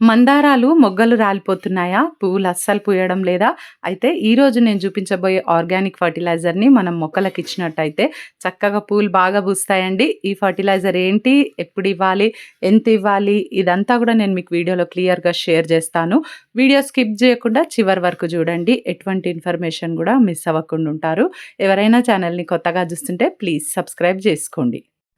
మందారాలు మొగ్గలు రాలిపోతున్నాయా? పువ్వులు అస్సలు పూయడం లేదా? అయితే ఈరోజు నేను చూపించబోయే ఆర్గానిక్ ఫర్టిలైజర్‌ని మనం మొక్కలకిచ్చినట్టయితే చక్కగా పూలు బాగా పూస్తాయండి. ఈ ఫర్టిలైజర్ ఏంటి? ఎప్పుడు ఇవ్వాలి? ఎంత ఇవ్వాలి? ఇదంతా కూడా నేను మీకు వీడియోలో క్లియర్‌గా షేర్ చేస్తాను. వీడియో స్కిప్ చేయకుండా చివరి వరకు చూడండి. ఎటువంటి ఇన్ఫర్మేషన్ కూడా మిస్ అవ్వకుండా ఉంటారు. ఎవరైనా ఛానల్‌ని కొత్తగా చూస్తుంటే ప్లీజ్ సబ్స్క్రైబ్ చేసుకోండి.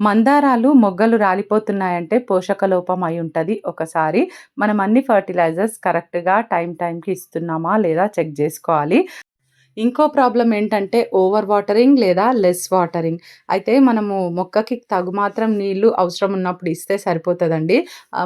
మందారాలు మొగ్గలు రాలిపోతున్నాయంటే పోషక లోపం అయి ఉంటుంది ఒకసారి. మనం అన్ని ఫర్టిలైజర్స్ కరెక్ట్‌గా టైం టైంకి ఇస్తున్నామా లేదా చెక్ చేసుకోవాలి ఇంకో ప్రాబ్లం ఏంటంటే ఓవర్ వాటరింగ్ లేదా లెస్ వాటరింగ్. అయితే మనము మొక్కకి తగు మాత్రం నీళ్ళు అవసరం ఉన్నప్పుడు ఇస్తే సరిపోతుందండి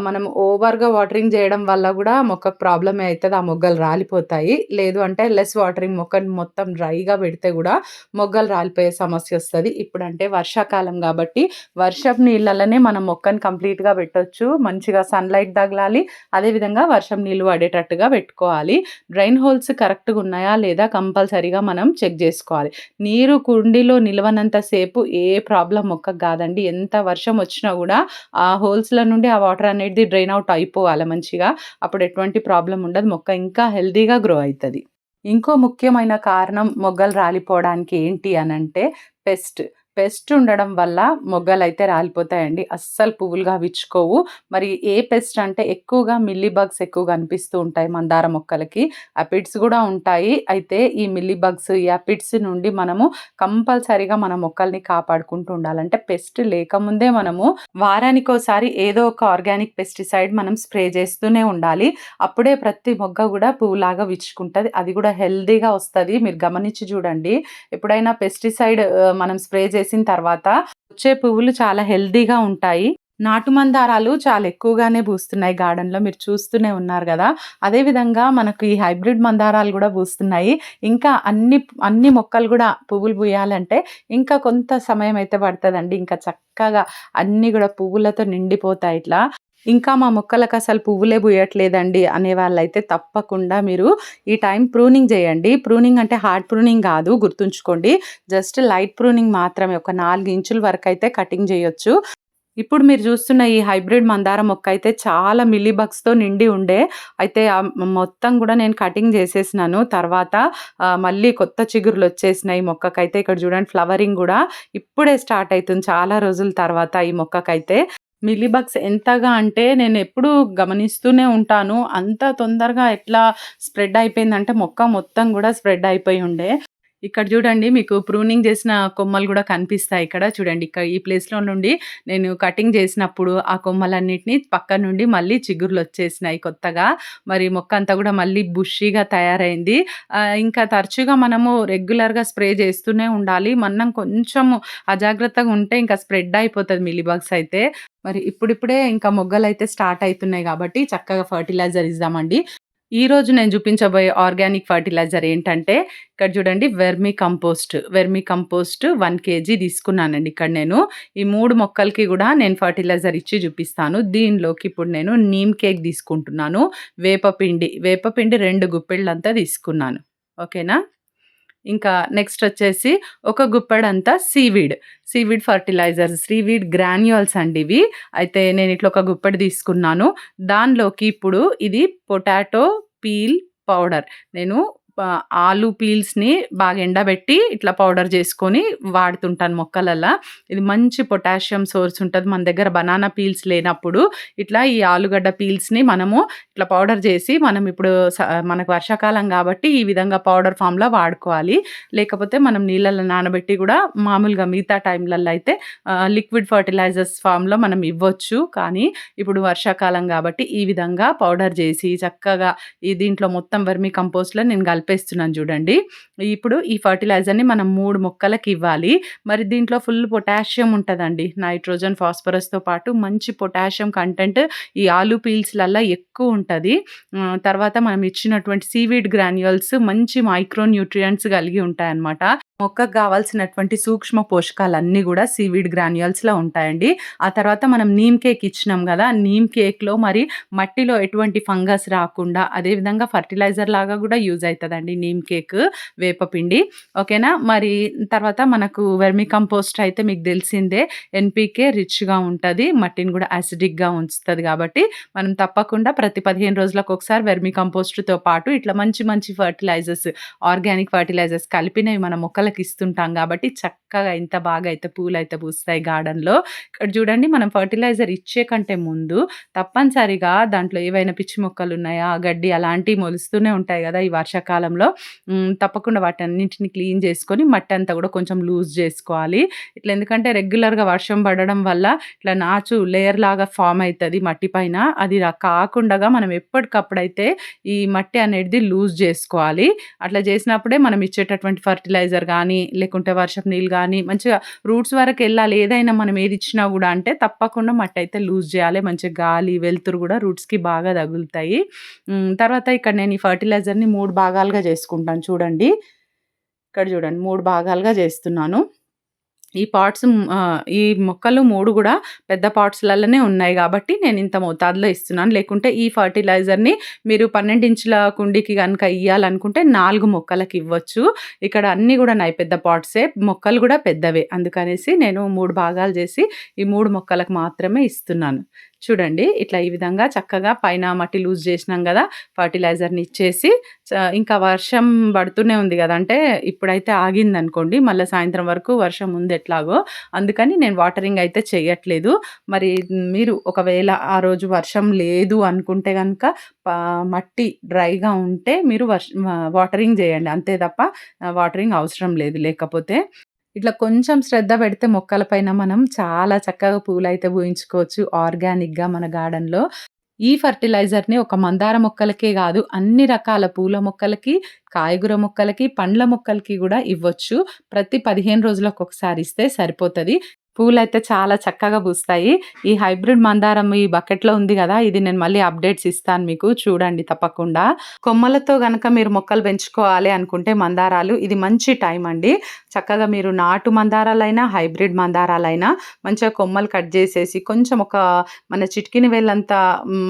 మనం ఓవర్‌గా వాటరింగ్ చేయడం వల్ల కూడా మొక్కకు ప్రాబ్లమే అవుతుంది ఆ మొగ్గలు రాలిపోతాయి. లేదు అంటే లెస్ వాటరింగ్ మొక్కని మొత్తం డ్రైగా పెడితే కూడా మొగ్గలు రాలిపోయే సమస్య వస్తుంది ఇప్పుడంటే వర్షాకాలం కాబట్టి వర్షపు నీళ్ళలోనే మనం మొక్కని కంప్లీట్‌గా పెట్టొచ్చు. మంచిగా సన్‌లైట్ తగలాలి. అదేవిధంగా వర్షం నీళ్ళు పడేటట్టుగా పెట్టుకోవాలి. డ్రైన్ హోల్స్ కరెక్ట్‌గా ఉన్నాయా లేదా కంపల్సరీ కంపల్సరీగా మనం చెక్ చేసుకోవాలి నీరు కుండీలో నిలవనంతసేపు ఏ ప్రాబ్లం మొక్కకు కాదండి ఎంత వర్షం వచ్చినా కూడా ఆ హోల్స్‌ల నుండి ఆ వాటర్ అనేది డ్రైన్ అవుట్ అయిపోవాలి మంచిగా. అప్పుడు ఎటువంటి ప్రాబ్లం ఉండదు. మొక్క ఇంకా హెల్దీగా గ్రో అవుతుంది ఇంకో ముఖ్యమైన కారణం మొగ్గలు రాలిపోవడానికి ఏంటి అనంటే పెస్ట్. పెస్ట్ ఉండడం వల్ల మొగ్గలు అయితే రాలిపోతాయండి. అస్సలు పువ్వులుగా విచ్చుకోవు. మరి ఏ పెస్ట్ అంటే ఎక్కువగా మిల్లీ బగ్స్ ఎక్కువగా కనిపిస్తూ ఉంటాయి మందార మొక్కలకి. అపిడ్స్ కూడా ఉంటాయి. అయితే ఈ మిల్లీ బగ్స్, ఈ అపిడ్స్ నుండి మనము కంపల్సరీగా మన మొక్కల్ని కాపాడుకుంటూ ఉండాలంటే పెస్ట్ లేకముందే మనము వారానికోసారి ఏదో ఒక ఆర్గానిక్ పెస్టిసైడ్ మనం స్ప్రే చేస్తూనే ఉండాలి. అప్పుడే ప్రతి మొగ్గ కూడా పువ్వులాగా విచ్చుకుంటుంది అది కూడా హెల్దీగా వస్తుంది మీరు గమనించి చూడండి. ఎప్పుడైనా పెస్టిసైడ్ మనం స్ప్రే చేసిన తర్వాత వచ్చే పువ్వులు చాలా హెల్దీగా ఉంటాయి. నాటు మందారాలు చాలా ఎక్కువగానే పూస్తున్నాయి గార్డెన్‌లో. మీరు చూస్తూనే ఉన్నారు కదా అదే విధంగా మనకు ఈ హైబ్రిడ్ మందారాలు కూడా పూస్తున్నాయి. ఇంకా అన్ని అన్ని మొక్కలు కూడా పువ్వులు పూయాలంటే ఇంకా కొంత సమయం అయితే పడుతుందండి ఇంకా చక్కగా అన్నీ కూడా పువ్వులతో నిండిపోతాయి ఇట్లా. ఇంకా మా మొక్కలకు అసలు పువ్వులే పూయట్లేదండి అనే వాళ్ళైతే తప్పకుండా మీరు ఈ టైం ప్రూనింగ్ చేయండి. ప్రూనింగ్ అంటే హార్డ్ ప్రూనింగ్ కాదు గుర్తుంచుకోండి. జస్ట్ లైట్ ప్రూనింగ్ మాత్రమే. ఒక నాలుగు ఇంచుల వరకు అయితే కటింగ్ చేయొచ్చు. ఇప్పుడు మీరు చూస్తున్న ఈ హైబ్రిడ్ మందార మొక్క అయితే చాలా మిల్లీబగ్స్తో నిండి ఉండే. అయితే మొత్తం కూడా నేను కటింగ్ చేసేసినాను. తర్వాత మళ్ళీ కొత్త చిగురులొచ్చేసినాయి ఈ మొక్కకైతే. ఇక్కడ చూడండి ఫ్లవరింగ్ కూడా ఇప్పుడే స్టార్ట్ అవుతుంది చాలా రోజుల తర్వాత ఈ మొక్కకైతే. మిల్లీ బగ్స్ ఎంతగా అంటే నేను ఎప్పుడూ గమనిస్తూనే ఉంటాను. అంత తొందరగా ఎట్లా స్ప్రెడ్ అయిపోయిందంటే మొక్క మొత్తం కూడా స్ప్రెడ్ అయిపోయి ఉండే. ఇక్కడ చూడండి మీకు ప్రూనింగ్ చేసిన కొమ్మలు కూడా కనిపిస్తాయి ఇక్కడ. చూడండి ఇక్కడ ఈ ప్లేస్‌లో నుండి నేను కటింగ్ చేసినప్పుడు ఆ కొమ్మలన్నిటిని పక్క నుండి మళ్ళీ చిగుర్లొచ్చేసినాయి కొత్తగా. మరి మొక్క అంతా కూడా మళ్ళీ బుషీగా తయారైంది. ఇంకా తరచుగా మనము రెగ్యులర్‌గా స్ప్రే చేస్తూనే ఉండాలి. మనం కొంచెం అజాగ్రత్తగా ఉంటే ఇంకా స్ప్రెడ్ అయిపోతుంది మిల్లీ అయితే. మరి ఇప్పుడిప్పుడే ఇంకా మొగ్గలు అయితే స్టార్ట్ అవుతున్నాయి కాబట్టి చక్కగా ఫర్టిలైజర్ ఇద్దామండి. ఈరోజు నేను చూపించబోయే ఆర్గానిక్ ఫర్టిలైజర్ ఏంటంటే ఇక్కడ చూడండి vermi compost. Vermi compost one KG తీసుకున్నానండి ఇక్కడ నేను. ఈ మూడు మొక్కలకి కూడా నేను ఫర్టిలైజర్ ఇచ్చి చూపిస్తాను. దీనిలోకి ఇప్పుడు నేను నీమ్ కేక్ తీసుకుంటున్నాను. వేపపిండి, వేపపిండి రెండు గుప్పెళ్ళంతా తీసుకున్నాను. ఓకేనా? ఇంకా నెక్స్ట్ వచ్చేసి ఒక గుప్పెడంతా seaweed. Seaweed fertilisers, seaweed granules అండి ఇవి. అయితే నేను ఇట్లా ఒక గుప్పెడు తీసుకున్నాను. దానిలోకి ఇప్పుడు ఇది పొటాటో పీల్ పౌడర్. నేను ఆలు పీల్స్‌ని బాగా ఎండబెట్టి ఇట్లా పౌడర్ చేసుకొని వాడుతుంటాను మొక్కలల్ల. ఇది మంచి పొటాషియం సోర్స్ ఉంటుంది మన దగ్గర బనానా పీల్స్ లేనప్పుడు ఇట్లా ఈ ఆలుగడ్డ పీల్స్‌ని మనము ఇట్లా పౌడర్ చేసి మనం ఇప్పుడు స మనకు వర్షాకాలం కాబట్టి ఈ విధంగా పౌడర్ ఫామ్‌లో వాడుకోవాలి. లేకపోతే మనం నీళ్ళలో నానబెట్టి కూడా మామూలుగా మిగతా టైంలలో అయితే లిక్విడ్ ఫర్టిలైజర్స్ ఫామ్‌లో మనం ఇవ్వచ్చు. కానీ ఇప్పుడు వర్షాకాలం కాబట్టి ఈ విధంగా పౌడర్ చేసి చక్కగా ఈ దీంట్లో మొత్తం వెర్మి కంపోస్ట్‌లో నేను కలిపి కలిపేస్తున్నాను చూడండి. ఇప్పుడు ఈ ఫర్టిలైజర్‌ని మనం మూడు మొక్కలకి ఇవ్వాలి. మరి దీంట్లో ఫుల్ పొటాషియం ఉంటుందండి నైట్రోజన్, ఫాస్ఫరస్‌తో పాటు మంచి పొటాషియం కంటెంట్ ఈ ఆలు పీల్స్లల్లో ఎక్కువ ఉంటుంది తర్వాత మనం ఇచ్చినటువంటి సీవీడ్ గ్రాన్యూల్స్ మంచి మైక్రో న్యూట్రియంట్స్ కలిగి ఉంటాయన్నమాట. మొక్కకు కావాల్సినటువంటి సూక్ష్మ పోషకాలన్నీ కూడా సీవీడ్ గ్రాన్యూల్స్లో ఉంటాయండి. ఆ తర్వాత మనం నీమ్ కేక్ ఇచ్చినాం కదా నీమ్ కేక్‌లో మరి మట్టిలో ఎటువంటి ఫంగస్ రాకుండా అదేవిధంగా ఫర్టిలైజర్ లాగా కూడా యూజ్ అవుతుందండి నీమ్ కేక్ వేపపిండి. ఓకేనా? మరి తర్వాత మనకు వెర్మి కంపోస్ట్ అయితే మీకు తెలిసిందే ఎన్‌పీకే రిచ్‌గా ఉంటుంది మట్టిని కూడా యాసిడిక్‌గా ఉంచుతుంది కాబట్టి మనం తప్పకుండా ప్రతి 15 రోజులకు ఒకసారి వెర్మి కంపోస్ట్‌తో పాటు ఇట్లా మంచి మంచి ఫర్టిలైజర్స్ ఆర్గానిక్ ఫర్టిలైజర్స్ కలిపినవి మన వాళ్ళకి ఇస్తుంటాం కాబట్టి చక్కగా ఇంత బాగా అయితే పూలైతే పూస్తాయి గార్డెన్‌లో. ఇక్కడ చూడండి మనం ఫర్టిలైజర్ ఇచ్చే కంటే ముందు తప్పనిసరిగా దాంట్లో ఏవైనా పిచ్చి మొక్కలు ఉన్నాయా గడ్డి అలాంటివి మొలుస్తూనే ఉంటాయి కదా ఈ వర్షాకాలంలో. తప్పకుండా తప్పకుండా అన్నింటిని క్లీన్ చేసుకొని మట్టి అంతా కూడా కొంచెం లూజ్ చేసుకోవాలి ఇట్లా ఎందుకంటే రెగ్యులర్‌గా వర్షం పడడం వల్ల ఇట్లా నాచు లేయర్ లాగా ఫార్మ్ అవుతుంది మట్టి పైన. అది కాకుండా మనం ఎప్పటికప్పుడైతే ఈ మట్టి అనేది లూజ్ చేసుకోవాలి అట్లా చేసినప్పుడే మనం ఇచ్చేటటువంటి ఫర్టిలైజర్ కానీ లేకుంటే వర్షపు నీళ్ళు కానీ మంచిగా రూట్స్ వరకు వెళ్ళాలి. ఏదైనా మనం ఏది ఇచ్చినా కూడా అంటే తప్పకుండా మట్టి అయితే లూజ్ చేయాలి. మంచిగా గాలి, వెలుతురు కూడా రూట్స్‌కి బాగా తగులుతాయి. తర్వాత ఇక్కడ నేను ఈ ఫర్టిలైజర్‌ని మూడు భాగాలుగా చేసుకుంటాను. చూడండి. ఇక్కడ చూడండి. మూడు భాగాలుగా చేస్తున్నాను. ఈ పాట్స్ ఈ మొక్కలు మూడు కూడా పెద్ద పార్ట్స్లలోనే ఉన్నాయి కాబట్టి నేను ఇంత మోతాదులో ఇస్తున్నాను. లేకుంటే ఈ ఫర్టిలైజర్‌ని మీరు 12 ఇంచుల కుండీకి కనుక ఇవ్వాలనుకుంటే నాలుగు మొక్కలకి ఇవ్వచ్చు. ఇక్కడ అన్నీ కూడా నాయి పెద్ద పాట్సే. మొక్కలు కూడా పెద్దవే. అందుకనేసి నేను మూడు భాగాలు చేసి ఈ మూడు మొక్కలకు మాత్రమే ఇస్తున్నాను. చూడండి ఇట్లా ఈ విధంగా చక్కగా పైన మట్టి లూజ్ చేసినాం కదా ఫర్టిలైజర్‌ని ఇచ్చేసి ఇంకా వర్షం పడుతూనే ఉంది కదా అంటే ఇప్పుడైతే ఆగిందనుకోండి. మళ్ళీ సాయంత్రం వరకు వర్షం ఉంది ఎట్లాగో. అందుకని నేను వాటరింగ్ అయితే చేయట్లేదు మరి మీరు ఒకవేళ ఆ రోజు వర్షం లేదు అనుకుంటే కనుక మట్టి డ్రైగా ఉంటే మీరు వర్ష వాటరింగ్ చేయండి అంతే తప్ప వాటరింగ్ అవసరం లేదు లేకపోతే. ఇట్లా కొంచెం శ్రద్ధ పెడితే మొక్కల పైన మనం చాలా చక్కగా పూలైతే పూయించుకోవచ్చు ఆర్గానిక్‌గా మన గార్డెన్‌లో. ఈ ఫర్టిలైజర్‌ని ఒక మందార మొక్కలకే కాదు అన్ని రకాల పూల మొక్కలకి, కాయగూర మొక్కలకి, పండ్ల మొక్కలకి కూడా ఇవ్వచ్చు. ప్రతి పదిహేను రోజులకు ఒకసారి ఇస్తే సరిపోతుంది పూలైతే చాలా చక్కగా పూస్తాయి. ఈ హైబ్రిడ్ మందారం ఈ బకెట్‌లో ఉంది కదా ఇది నేను మళ్ళీ అప్డేట్స్ ఇస్తాను మీకు చూడండి తప్పకుండా. కొమ్మలతో గనక మీరు మొక్కలు పెంచుకోవాలి అనుకుంటే మందారాలు ఇది మంచి టైం అండి. చక్కగా మీరు నాటు మందారాలైనా, హైబ్రిడ్ మందారాలైనా మంచిగా కొమ్మలు కట్ చేసేసి కొంచెం ఒక మన చిటికెన వేళ్ళంత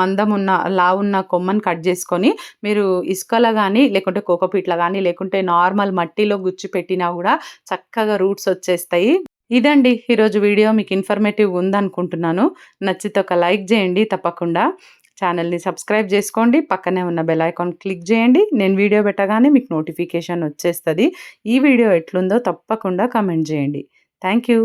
మందం ఉన్న లావున్న కొమ్మని కట్ చేసుకొని మీరు ఇసుకలో కానీ లేకుంటే కోకోపీట్‌లో కానీ లేకుంటే నార్మల్ మట్టిలో గుచ్చి పెట్టినా కూడా చక్కగా రూట్స్ వచ్చేస్తాయి. ఇదండి ఈరోజు వీడియో మీకు ఇన్ఫర్మేటివ్ ఉందనుకుంటున్నాను. నచ్చితే ఒక లైక్ చేయండి తప్పకుండా. ఛానెల్‌ని సబ్స్క్రైబ్ చేసుకోండి పక్కనే ఉన్న బెల్ ఐకాన్ క్లిక్ చేయండి నేను వీడియో పెట్టగానే మీకు నోటిఫికేషన్ వచ్చేస్తుంది ఈ వీడియో ఎట్లుందో తప్పకుండా కామెంట్ చేయండి థ్యాంక్ యూ.